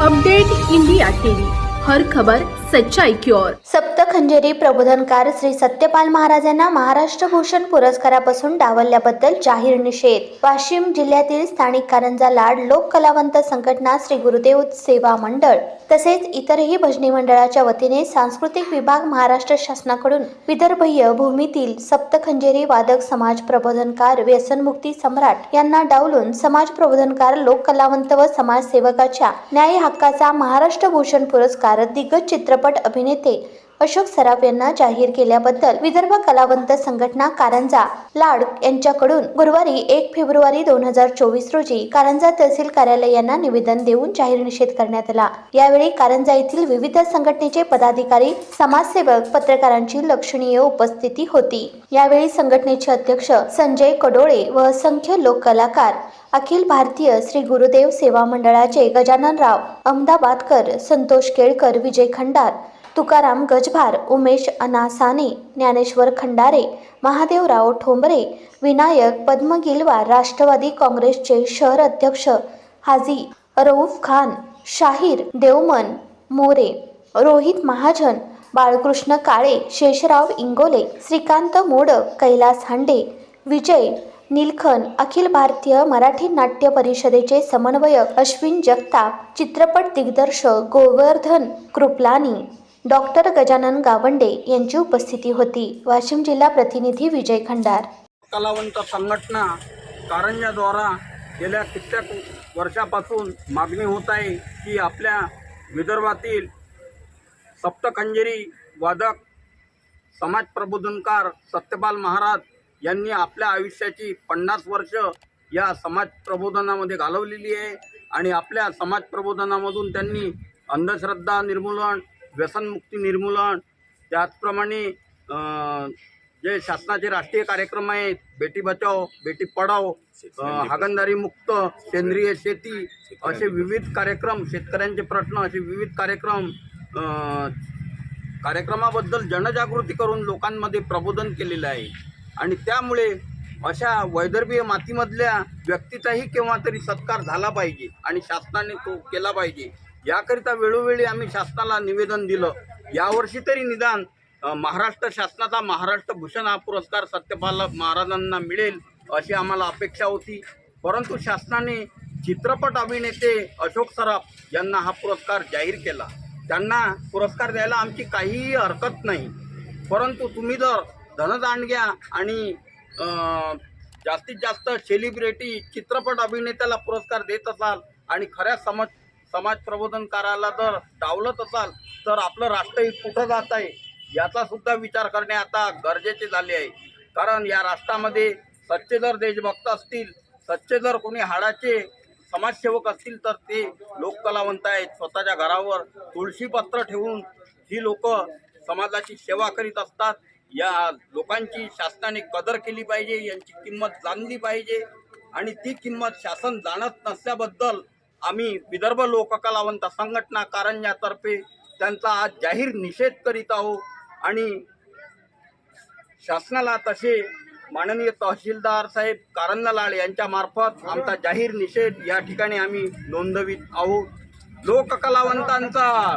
Update India TV. हर खबर सच्चाई की ओर। प्रबोधनकार श्री सत्यपाल महाराजांना महाराष्ट्र भूषण पुरस्कारापासून डावलल्याबद्दल जाहीर निषेध. वाशिम जिल्ह्यातील स्थानिक कारंजा लाड लोक कलावंत संघटना श्री गुरुदेव सेवा मंडळ तसेच इतरही भजनी मंडळाच्या वतीने सांस्कृतिक विभाग महाराष्ट्र शासनाकडून विदर्भीय भूमीतील सप्तखंजेरी वादक समाज प्रबोधनकार व्यसनमुक्ती सम्राट यांना डावलून समाज प्रबोधनकार लोक कलावंत व समाजसेवकाच्या न्याय हक्काचा महाराष्ट्र भूषण पुरस्कार दिग्गज चित्र चित्रपट अभिनेते अशोक सराफ यांना जाहीर केल्याबद्दल विदर्भ कलावंत संघटना कारंजा लाड यांच्याकडून गुरुवारी एक फेब्रुवारी दोन हजार चोवीस रोजी कारंजा तहसील कार्यालयांना निवेदन देऊन जाहीर निषेध करण्यात आला. यावेळी कारंजा येथील विविध संघटनेचे पदाधिकारी समाजसेवक पत्रकारांची लक्षणीय उपस्थिती होती. यावेळी संघटनेचे अध्यक्ष संजय कडोळे व असंख्य लोक कलाकार अखिल भारतीय श्री गुरुदेव सेवा मंडळाचे गजाननराव अहमदाबादकर संतोष केळकर विजय खंडार तुकाराम गजभार उमेश अनासाने ज्ञानेश्वर खंडारे महादेवराव ठोंबरे विनायक पद्मगिलवार राष्ट्रवादी काँग्रेसचे शहर अध्यक्ष हाजी रऊफ खान शाहीर देवमन मोरे रोहित महाजन बाळकृष्ण काळे शेषराव इंगोले श्रीकांत मोडक कैलास हांडे विजय निलखन अखिल भारतीय मराठी नाट्य परिषदेचे समन्वयक अश्विन जगताप चित्रपट दिग्दर्शक गोवर्धन कृपलानी डॉक्टर गजानन गावंडे यांची उपस्थिती होती. वाशिम जिल्हा प्रतिनिधी विजय खंडार. कलावंत संघटना कारंजाद्वारा गेल्या कित्येक वर्षापासून मागणी होत आहे की आपल्या विदर्भातील सप्तखंजेरी वादक समाज प्रबोधनकार सत्यपाल महाराज यांनी आपल्या आयुष्याची पन्नास वर्ष या समाज प्रबोधनामध्ये घालवलेली आहे आणि आपल्या समाज प्रबोधनामधून त्यांनी अंधश्रद्धा निर्मूलन व्यसनमुक्ती निर्मूलन त्याचप्रमाणे जे शासनाचे राष्ट्रीय कार्यक्रम आहेत बेटी बचाव बेटी पढाव अं, हागणदारी मुक्त सेंद्रिय शेती असे विविध कार्यक्रम शेतकऱ्यांचे प्रश्न असे विविध कार्यक्रम कार्यक्रमाबद्दल जनजागृती करून लोकांमध्ये प्रबोधन केलेलं आहे. आणि त्यामुळे अशा वैदर्भीय मातीमधल्या व्यक्तीचाही केव्हा तरी सत्कार झाला पाहिजे आणि शासनाने तो केला पाहिजे. याकरिता वेळोवेळी आम्ही शासनाला निवेदन दिलं. यावर्षी तरी निदान महाराष्ट्र शासनाचा महाराष्ट्र भूषण हा पुरस्कार सत्यपाल महाराजांना मिळेल अशी आम्हाला अपेक्षा होती. परंतु शासनाने चित्रपट अभिनेते अशोक सराफ यांना हा पुरस्कार जाहीर केला. त्यांना पुरस्कार द्यायला आमची काहीही हरकत नाही. परंतु तुम्ही जर धनदांडग्या आणि जास्तीत जास्त सेलिब्रिटी चित्रपट अभिनेत्याला पुरस्कार देत असाल आणि खऱ्या समज समाज प्रबोधनकाराला जर डावलत असाल तर आपलं राष्ट्रही कुठं जात आहे? याचा सुद्धा विचार करणे आता गरजेचे झाले आहे. कारण या राष्ट्रामध्ये सच्चे जर देशभक्त असतील सच्चे जर कोणी हाडाचे समाजसेवक असतील तर ते लोककलावंत आहेत. स्वतःच्या घरावर तुळशीपत्र ठेवून ही लोक समाजाची सेवा करीत असतात. या लोकांची शासनाने कदर केली पाहिजे यांची किंमत जाणली पाहिजे. आणि ती किंमत शासन जाणत नसल्याबद्दल आम्ही विदर्भ लोककलावंत संघटना कारंजातर्फे त्यांचा आज जाहीर निषेध करीत आहोत आणि शासनाला तसे माननीय तहसीलदार साहेब कारंजालाल यांच्या मार्फत आमचा जाहीर निषेध या ठिकाणी आम्ही नोंदवित आहोत. लोककलावंतांचा